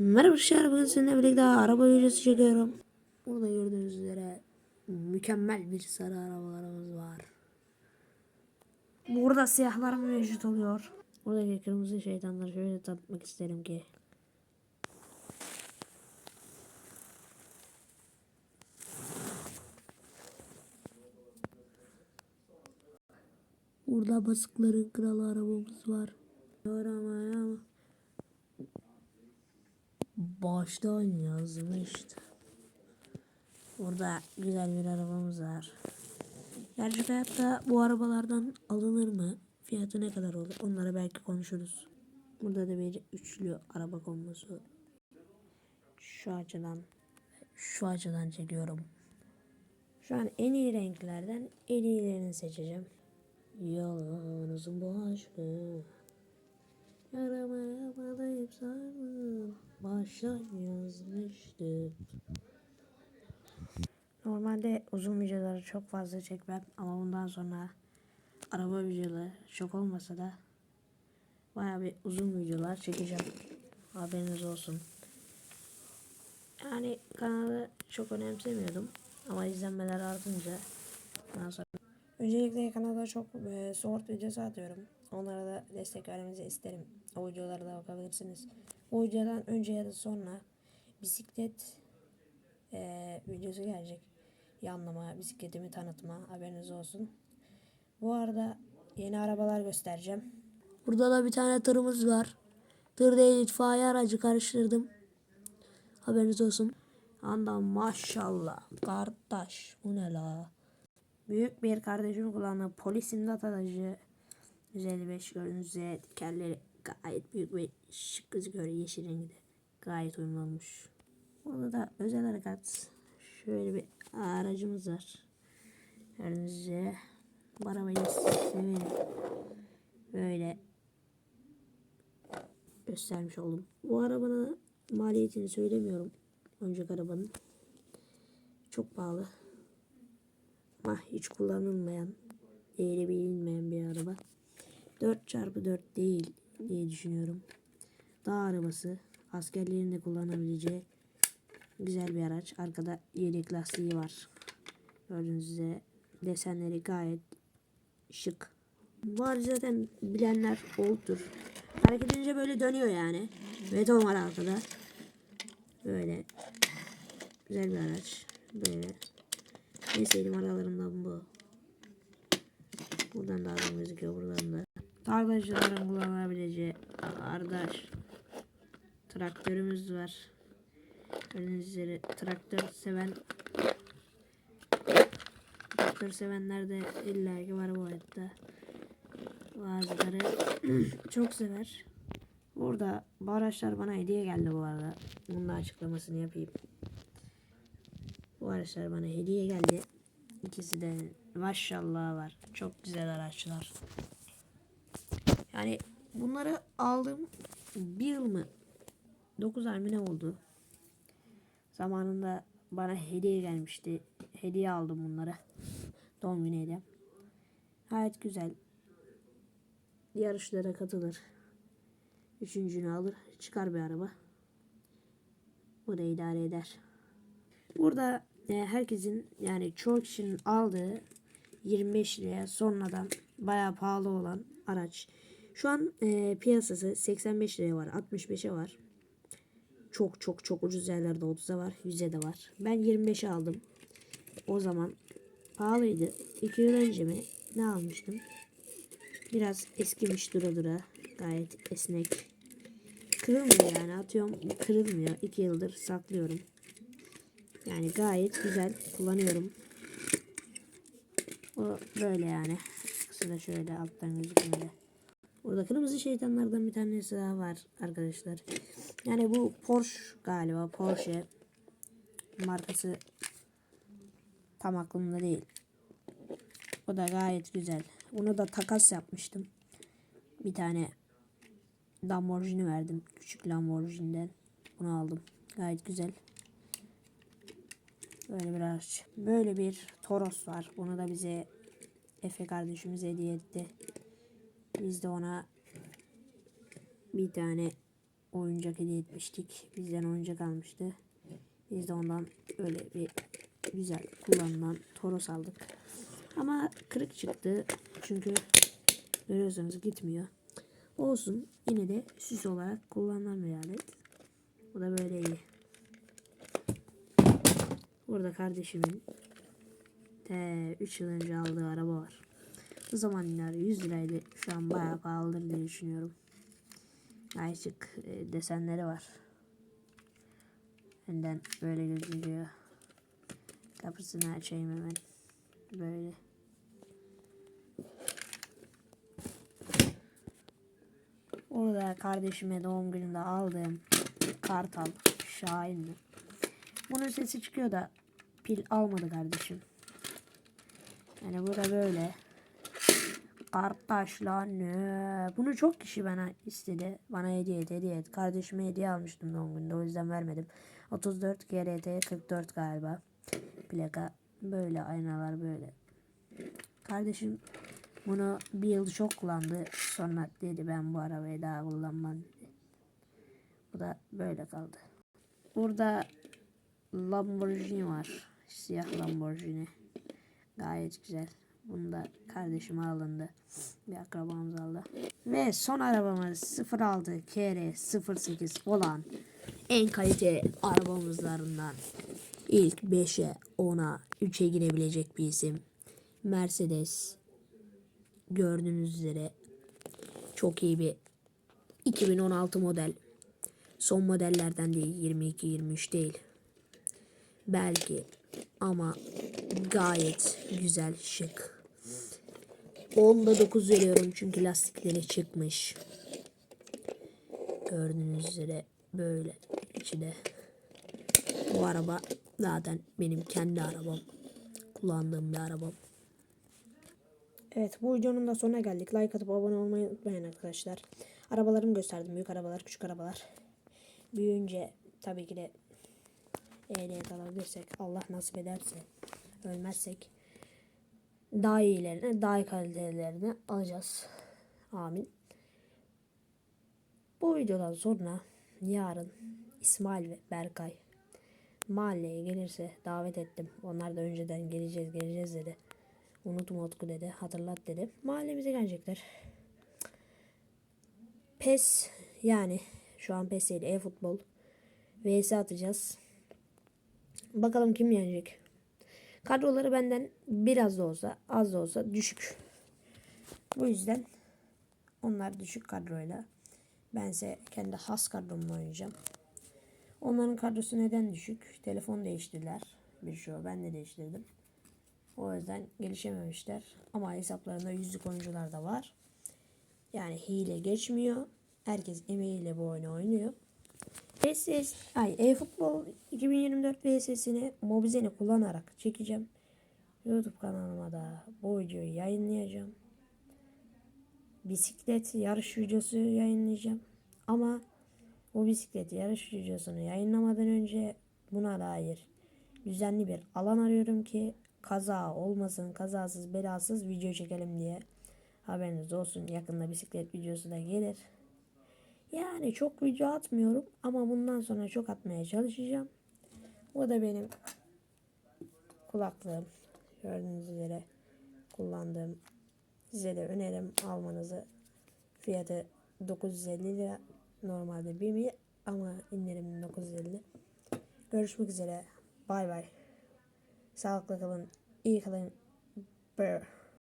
Merhaba arkadaşlar bugün sizinle birlikte araba videosu çekiyorum. Burada gördüğünüz üzere mükemmel bir sarı arabalarımız var. Burada siyahlar mevcut oluyor. Buradaki kırmızı şeytanları şöyle tanıtmak isterim ki. Burada basıkların kralı arabamız var. Aramaya baştan yazmıştı. Burada güzel bir arabamız var. Gerçek hayatta bu arabalardan alınır mı? Fiyatı ne kadar olur? Onları belki konuşuruz. Burada da bir üçlü araba kombosu. Şu açıdan şu açıdan çekiyorum. Şu an en iyi renklerden en iyilerini seçeceğim. Yalnızım bu Yaramaya bağlayıp sardım Baştan yazmıştım Normalde uzun videoları çok fazla çekmem ama bundan sonra araba videoları çok olmasa da baya bir uzun videolar çekeceğim. Haberiniz olsun. Yani kanalı çok önemsemiyordum ama izlenmeler artınca ondan sonra Öncelikle kanala çok e, short videosu atıyorum. Onlara da destek vermenizi isterim. O videolara da bakabilirsiniz. O videodan önce ya da sonra bisiklet e, videosu gelecek. Yanlama, bisikletimi tanıtma haberiniz olsun. Bu arada yeni arabalar göstereceğim. Burada da bir tane tırımız var. Tır değil itfaiye aracı karıştırdım. Haberiniz olsun. Anda maşallah kardeş bu ne la? Büyük bir kardeşim kullandığı polis imdat aracı 155 gördüğünüz üzere tekerleri gayet büyük ve şık gözüküyor yeşil rengi gayet uyumlu olmuş. Burada da özel harekat şöyle bir aracımız var. Gördüğünüz üzere bu arabayı severim. Böyle göstermiş oldum. Bu arabanın maliyetini söylemiyorum. Önceki arabanın. Çok pahalı. Ama hiç kullanılmayan, değeri bilinmeyen bir araba. 4x4 değil diye düşünüyorum. Dağ arabası. Askerlerin de kullanabileceği güzel bir araç. Arkada yedek lastiği var. Gördüğünüz üzere desenleri gayet şık. Bu aracı zaten bilenler oldur. Hareket edince böyle dönüyor yani. Beton var arkada. Böyle güzel bir araç. Böyle en sevdiğim aralarından bu. Buradan da adam gözüküyor buradan da. Tarlacıların kullanabileceği ardaş traktörümüz var. Gördüğünüz traktör seven traktör sevenler de illaki var bu hayatta. Bazıları çok sever. Burada bu araçlar bana hediye geldi bu arada. Bunun açıklamasını yapayım. Bu araçlar bana hediye geldi. İkisi de maşallah var. Çok güzel araçlar. Yani bunları aldım bir yıl mı? 9 ay mı ne oldu? Zamanında bana hediye gelmişti. Hediye aldım bunları. Doğum günü hediyem. Gayet güzel. Yarışlara katılır. Üçüncünü alır. Çıkar bir araba. Bu da idare eder. Burada e, herkesin yani çoğu kişinin aldığı 25 liraya sonradan bayağı pahalı olan araç. Şu an e, piyasası 85 liraya var, 65'e var. Çok çok çok ucuz yerlerde 30'a var, 100'e de var. Ben 25'e aldım. O zaman pahalıydı. 2 yıl önce mi ne almıştım? Biraz eskimiş dura dura. Gayet esnek. Kırılmıyor yani atıyorum kırılmıyor. 2 yıldır saklıyorum. Yani gayet güzel kullanıyorum. O böyle yani. Kısa da şöyle alttan gözükmüyor. Burada kırmızı şeytanlardan bir tanesi daha var arkadaşlar. Yani bu Porsche galiba Porsche markası tam aklımda değil. O da gayet güzel. Ona da takas yapmıştım. Bir tane Lamborghini verdim. Küçük Lamborghini'den. Bunu aldım. Gayet güzel. Böyle bir araç. Böyle bir Toros var. Bunu da bize Efe kardeşimiz hediye etti. Biz de ona bir tane oyuncak hediye etmiştik. Bizden oyuncak almıştı. Biz de ondan öyle bir güzel kullanılan Toros aldık. Ama kırık çıktı. Çünkü görüyorsunuz gitmiyor. Olsun. Yine de süs olarak kullanılan bir alet. Bu da böyle iyi. Burada kardeşimin te 3 yıl önce aldığı araba var. O zamanlar 100 liraydı. Şu an bayağı pahalıdır diye düşünüyorum. Ayçık e, desenleri var. Önden böyle gözüküyor. Kapısını açayım hemen. Böyle. Orada kardeşime doğum gününde aldığım kartal Şahin mi? Bunun sesi çıkıyor da pil almadı kardeşim. Yani bu da böyle. Kardeş lan ne? Bunu çok kişi bana istedi. Bana hediye et, hediye et. Kardeşime hediye almıştım doğum gününde o yüzden vermedim. 34 GRT 44 galiba. Plaka böyle aynalar böyle. Kardeşim bunu bir yıl çok kullandı. Sonra dedi ben bu arabayı daha kullanmam dedi. Bu da böyle kaldı. Burada Lamborghini var. Siyah Lamborghini. Gayet güzel. Bunu da kardeşime alındı. Bir akrabamız aldı. Ve son arabamız 06 KR 08 olan en kalite arabamızlarından ilk 5'e 10'a 3'e girebilecek bir isim. Mercedes gördüğünüz üzere çok iyi bir 2016 model. Son modellerden değil 22-23 değil. Belki ama gayet güzel şık. 10'da 9 veriyorum çünkü lastikleri çıkmış. Gördüğünüz üzere böyle içinde. Bu araba zaten benim kendi arabam. Kullandığım bir arabam. Evet bu videonun da sonuna geldik. Like atıp abone olmayı unutmayın arkadaşlar. Arabalarımı gösterdim. Büyük arabalar, küçük arabalar. Büyüyünce tabii ki de ehliyet alabilirsek, Allah nasip ederse, ölmezsek daha iyilerini, daha iyi kalitelerini alacağız. Amin. Bu videodan sonra yarın İsmail ve Berkay mahalleye gelirse davet ettim. Onlar da önceden geleceğiz geleceğiz dedi. Unutma Utku dedi. Hatırlat dedi. Mahallemize gelecekler. PES yani şu an PES değil e-futbol vs atacağız. Bakalım kim yenecek. Kadroları benden biraz da olsa az da olsa düşük. Bu yüzden onlar düşük kadroyla. Bense kendi has kadromla oynayacağım. Onların kadrosu neden düşük? Telefon değiştirdiler. Birçoğu ben de değiştirdim. O yüzden gelişememişler. Ama hesaplarında yüzlük oyuncular da var. Yani hile geçmiyor. Herkes emeğiyle bu oyunu oynuyor. PES, ay e-futbol 2024 VS'sini Mobizen'i kullanarak çekeceğim. YouTube kanalıma da bu videoyu yayınlayacağım. Bisiklet yarış videosu yayınlayacağım. Ama bu bisiklet yarış videosunu yayınlamadan önce buna dair düzenli bir alan arıyorum ki kaza olmasın, kazasız belasız video çekelim diye. Haberiniz olsun yakında bisiklet videosu da gelir. Yani çok video atmıyorum ama bundan sonra çok atmaya çalışacağım. Bu da benim kulaklığım. Gördüğünüz üzere kullandığım size de önerim almanızı. Fiyatı 950 lira. Normalde 1 mi ama indirimli 950. Görüşmek üzere. Bay bay. Sağlıklı kalın. iyi kalın. Brr.